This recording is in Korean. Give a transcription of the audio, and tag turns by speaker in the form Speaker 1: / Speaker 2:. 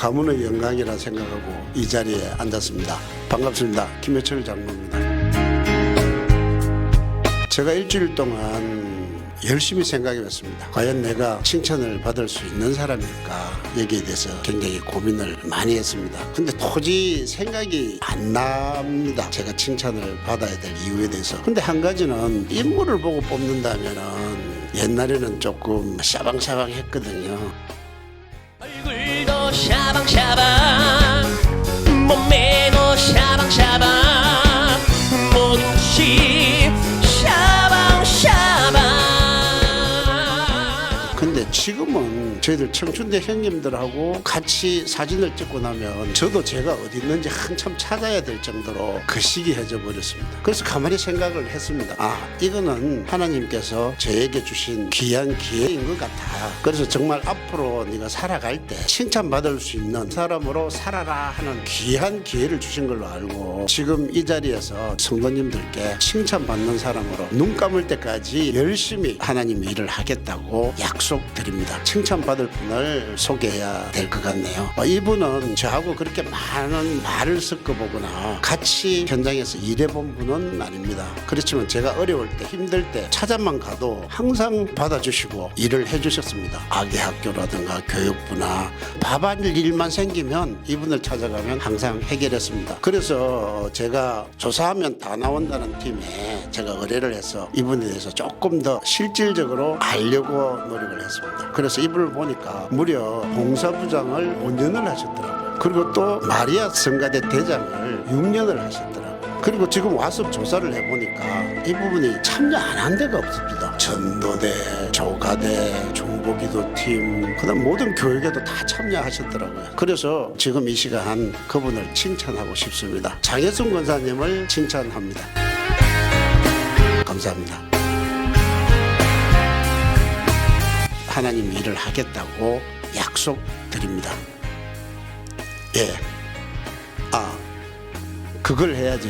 Speaker 1: 가문의 영광이라 생각하고 이 자리에 앉았습니다. 반갑습니다. 김해철 장로입니다. 제가 일주일 동안 열심히 생각해 봤습니다. 과연 내가 칭찬을 받을 수 있는 사람일까 여기에 대해서 굉장히 고민을 많이 했습니다. 근데 도저히 생각이 안 납니다. 제가 칭찬을 받아야 될 이유에 대해서. 근데 한 가지는 인물을 보고 뽑는다면은 옛날에는 조금 샤방샤방 했거든요. 지금은 저희들 청춘대 형님들하고 같이 사진을 찍고 나면 저도 제가 어디 있는지 한참 찾아야 될 정도로 그 시기해져 버렸습니다. 그래서 가만히 생각을 했습니다. 아, 이거는 하나님께서 저에게 주신 귀한 기회인 것 같아. 그래서 정말 앞으로 네가 살아갈 때 칭찬받을 수 있는 사람으로 살아라 하는 귀한 기회를 주신 걸로 알고 지금 이 자리에서 성도님들께 칭찬받는 사람으로 눈 감을 때까지 열심히 하나님 일을 하겠다고 약속드립니다. 칭찬받을 분을 소개해야 될 것 같네요. 어, 이분은 저하고 그렇게 많은 말을 섞어보거나 같이 현장에서 일해본 분은 아닙니다. 그렇지만 제가 어려울 때 힘들 때 찾아만 가도 항상 받아주시고 일을 해주셨습니다. 아기 학교라든가 교육부나 밥할 일만 생기면 이분을 찾아가면 항상 해결했습니다. 그래서 제가 조사하면 다 나온다는 팀에 제가 의뢰를 해서 이분에 대해서 조금 더 실질적으로 알려고 노력을 했습니다. 그래서 이분을 보니까 무려 봉사부장을 5년을 하셨더라고요. 그리고 또 마리아 성가대 대장을 6년을 하셨더라고요. 그리고 지금 와서 조사를 해보니까 이 부분이 참여 안 한 데가 없습니다. 전도대, 조가대, 중보기도팀, 그 다음 모든 교육에도 다 참여하셨더라고요. 그래서 지금 이 시간 그분을 칭찬하고 싶습니다. 장혜순 권사님을 칭찬합니다. 감사합니다. 하나님 일을 하겠다고 약속드립니다. 예. 아, 그걸 해야죠.